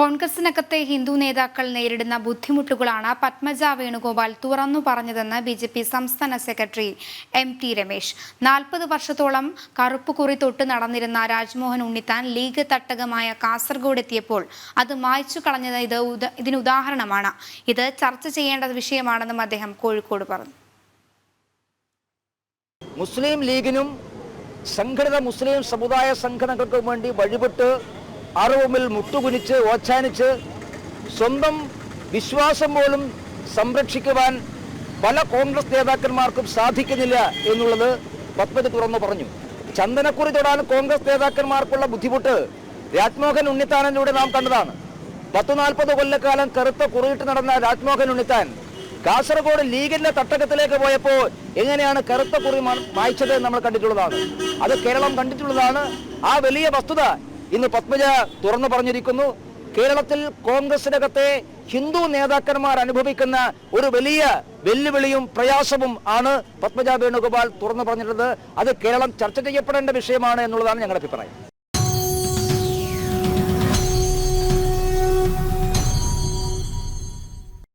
കോൺഗ്രസിനകത്തെ ഹിന്ദു നേതാക്കൾ നേരിടുന്ന ബുദ്ധിമുട്ടുകളാണ് പത്മജ വേണുഗോപാൽ തുറന്നു പറഞ്ഞതെന്ന് ബി ജെ പി സംസ്ഥാന സെക്രട്ടറി എം ടി രമേശ്. നാൽപ്പത് വർഷത്തോളം കറുപ്പ് കുറി തൊട്ട് നടന്നിരുന്ന രാജ്മോഹൻ ഉണ്ണിത്താൻ ലീഗ് തട്ടകമായ കാസർഗോഡ് എത്തിയപ്പോൾ അത് മായ്ച്ചു കളഞ്ഞത് ഇത് ഇതിന് ഉദാഹരണമാണ്. ഇത് ചർച്ച ചെയ്യേണ്ട വിഷയമാണെന്നും അദ്ദേഹം കോഴിക്കോട് പറഞ്ഞു. മുസ്ലിം ലീഗിനും സംഘടിത മുസ്ലിം സമുദായ സംഘടനകൾക്കും വേണ്ടി വഴിപെട്ട് അറിവുമിൽ മുട്ടുകുനിച്ച് ഓച്ചാനിച്ച് സ്വന്തം വിശ്വാസം പോലും സംരക്ഷിക്കുവാൻ പല കോൺഗ്രസ് നേതാക്കന്മാർക്കും സാധിക്കുന്നില്ല എന്നുള്ളത് പത്മജ തുറന്നു പറഞ്ഞു. ചന്ദനക്കുറി തൊടാൻ കോൺഗ്രസ് നേതാക്കന്മാർക്കുള്ള ബുദ്ധിമുട്ട് രാജ്മോഹൻ ഉണ്ണിത്താനിലൂടെ നാം കണ്ടതാണ്. പത്തു നാൽപ്പത് കൊല്ലക്കാലം കറുത്ത കുറിയിട്ട് നടന്ന രാജ്മോഹൻ ഉണ്ണിത്താൻ കാസർഗോഡ് ലീഗിന്റെ തട്ടകത്തിലേക്ക് പോയപ്പോൾ എങ്ങനെയാണ് കറുത്ത കുറി മായ്ച്ചത് നമ്മൾ കണ്ടിട്ടുള്ളതാണ്. അത് കേരളം കണ്ടിട്ടുള്ളതാണ്. ആ വലിയ വസ്തുത ഇന്ന് പത്മജ തുറന്നു പറഞ്ഞിരിക്കുന്നു. കേരളത്തിൽ കോൺഗ്രസിനകത്തെ ഹിന്ദു നേതാക്കന്മാർ അനുഭവിക്കുന്ന ഒരു വലിയ വെല്ലുവിളിയും പ്രയാസവും ആണ് പത്മജ വേണുഗോപാൽ തുറന്നു പറഞ്ഞിട്ടുള്ളത്. അത് കേരളം ചർച്ച ചെയ്യപ്പെടേണ്ട വിഷയമാണ് എന്നുള്ളതാണ് ഞങ്ങളുടെ അഭിപ്രായം.